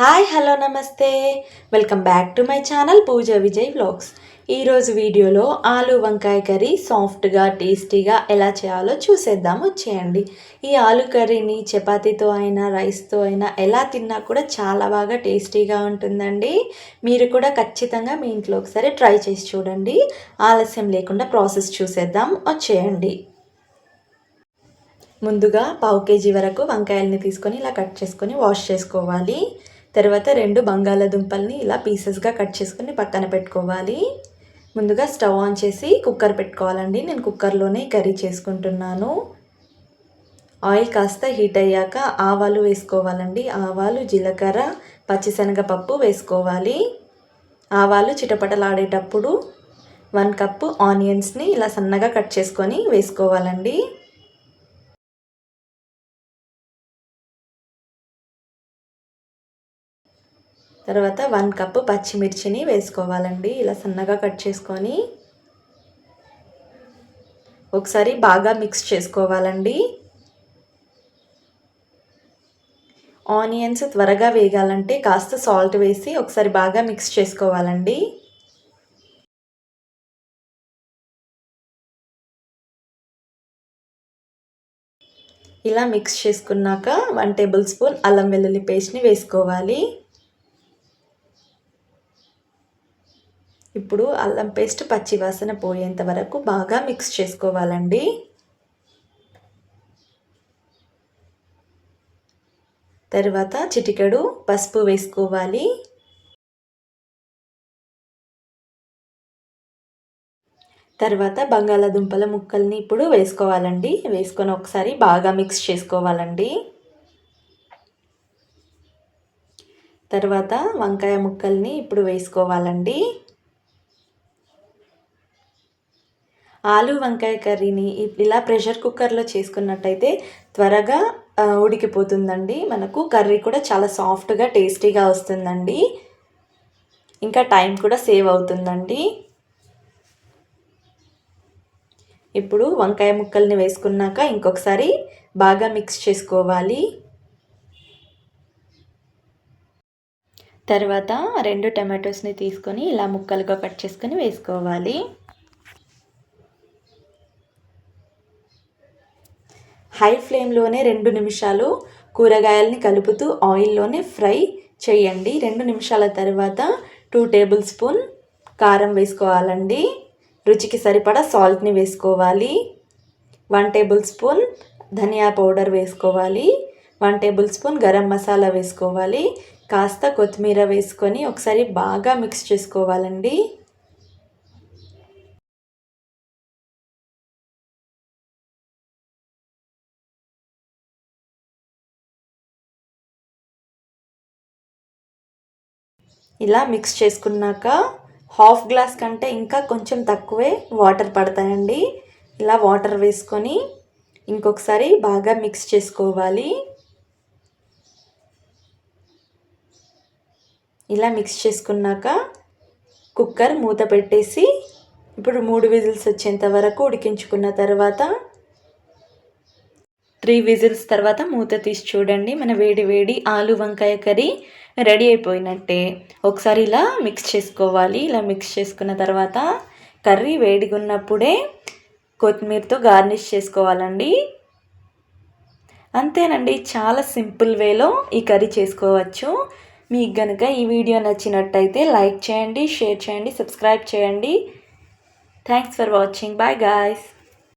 Hi hello నమస్తే. Welcome back to my channel Pooja Vijay vlogs. ఈరోజు వీడియోలో ఆలు వంకాయ కర్రీ సాఫ్ట్గా టేస్టీగా ఎలా చేయాలో చూసేద్దాం. వచ్చేయండి. ఈ ఆలు కర్రీని చపాతీతో అయినా రైస్తో అయినా ఎలా తిన్నా కూడా చాలా బాగా టేస్టీగా ఉంటుందండి. మీరు కూడా ఖచ్చితంగా మీ ఇంట్లో ఒకసారి ట్రై చేసి చూడండి. ఆలస్యం లేకుండా ప్రాసెస్ చూసేద్దాం. వచ్చేయండి. ముందుగా పావు కేజీ వరకు వంకాయల్ని తీసుకొని ఇలా కట్ చేసుకొని వాష్ చేసుకోవాలి. తర్వాత రెండు బంగాళాదుంపల్ని ఇలా పీసెస్గా కట్ చేసుకుని పక్కన పెట్టుకోవాలి. ముందుగా స్టవ్ ఆన్ చేసి కుక్కర్ పెట్టుకోవాలండి. నేను కుక్కర్లోనే కర్రీ చేసుకుంటున్నాను. ఆయిల్ కాస్త హీట్ అయ్యాక ఆవాలు వేసుకోవాలండి. ఆవాలు జీలకర్ర పచ్చిశనగపప్పు వేసుకోవాలి. ఆవాలు చిటపటలాడేటప్పుడు వన్ కప్పు ఆనియన్స్ని ఇలా సన్నగా కట్ చేసుకొని వేసుకోవాలండి. తర్వాత వన్ కప్పు పచ్చిమిర్చిని వేసుకోవాలండి. ఇలా సన్నగా కట్ చేసుకొని ఒకసారి బాగా మిక్స్ చేసుకోవాలండి. ఆనియన్స్ త్వరగా వేగాలంటే కాస్త సాల్ట్ వేసి ఒకసారి బాగా మిక్స్ చేసుకోవాలండి. ఇలా మిక్స్ చేసుకున్నాక వన్ టేబుల్ స్పూన్ అల్లం వెల్లుల్లి పేస్ట్ని వేసుకోవాలి. ఇప్పుడు అల్లం పేస్ట్ పచ్చివాసన పోయేంత వరకు బాగా మిక్స్ చేసుకోవాలండి. తర్వాత చిటికెడు పసుపు వేసుకోవాలి. తర్వాత బంగాళాదుంపల ముక్కల్ని ఇప్పుడు వేసుకోవాలండి. వేసుకొని ఒకసారి బాగా మిక్స్ చేసుకోవాలండి. తర్వాత వంకాయ ముక్కల్ని ఇప్పుడు వేసుకోవాలండి. ఆలు వంకాయ కర్రీని ఇలా ప్రెషర్ కుక్కర్లో చేసుకున్నట్టయితే త్వరగా ఉడికిపోతుందండి. మనకు కర్రీ కూడా చాలా సాఫ్ట్గా టేస్టీగా వస్తుందండి. ఇంకా టైం కూడా సేవ్ అవుతుందండి. ఇప్పుడు వంకాయ ముక్కల్ని వేసుకున్నాక ఇంకొకసారి బాగా మిక్స్ చేసుకోవాలి. తర్వాత రెండు టమాటోస్ని తీసుకొని ఇలా ముక్కలుగా కట్ చేసుకొని వేసుకోవాలి. హై ఫ్లేమ్లోనే రెండు నిమిషాలు కూరగాయలని కలుపుతూ ఆయిల్లోనే ఫ్రై చేయండి. రెండు నిమిషాల తర్వాత టూ టేబుల్ స్పూన్ కారం వేసుకోవాలండి. రుచికి సరిపడా సాల్ట్ని వేసుకోవాలి. వన్ టేబుల్ స్పూన్ ధనియా పౌడర్ వేసుకోవాలి. One tablespoon garam masala వేసుకోవాలి. కాస్త కొత్తిమీర వేసుకొని ఒకసారి బాగా మిక్స్ చేసుకోవాలండి. ఇలా మిక్స్ చేసుకున్నాక హాఫ్ గ్లాస్ కంటే ఇంకా కొంచెం తక్కువే వాటర్ పడతాయండి. ఇలా వాటర్ వేసుకొని ఇంకొకసారి బాగా మిక్స్ చేసుకోవాలి. ఇలా మిక్స్ చేసుకున్నాక కుక్కర్ మూత పెట్టేసి ఇప్పుడు మూడు విజిల్స్ వచ్చేంత వరకు ఉడికించుకున్న తర్వాత త్రీ విజిల్స్ తర్వాత మూత తీసి చూడండి. మన వేడి వేడి ఆలు వంకాయ కర్రీ రెడీ అయిపోయినట్టే. ఒకసారి ఇలా మిక్స్ చేసుకోవాలి. ఇలా మిక్స్ చేసుకున్న తర్వాత కర్రీ వేడిగా ఉన్నప్పుడే కొత్తిమీరతో గార్నిష్ చేసుకోవాలండి. అంతేనండి చాలా సింపుల్ వేలో ఈ కర్రీ చేసుకోవచ్చు. మీకు కనుక ఈ వీడియో నచ్చినట్టయితే లైక్ చేయండి షేర్ చేయండి సబ్స్క్రైబ్ చేయండి. Thanks for watching. Bye guys.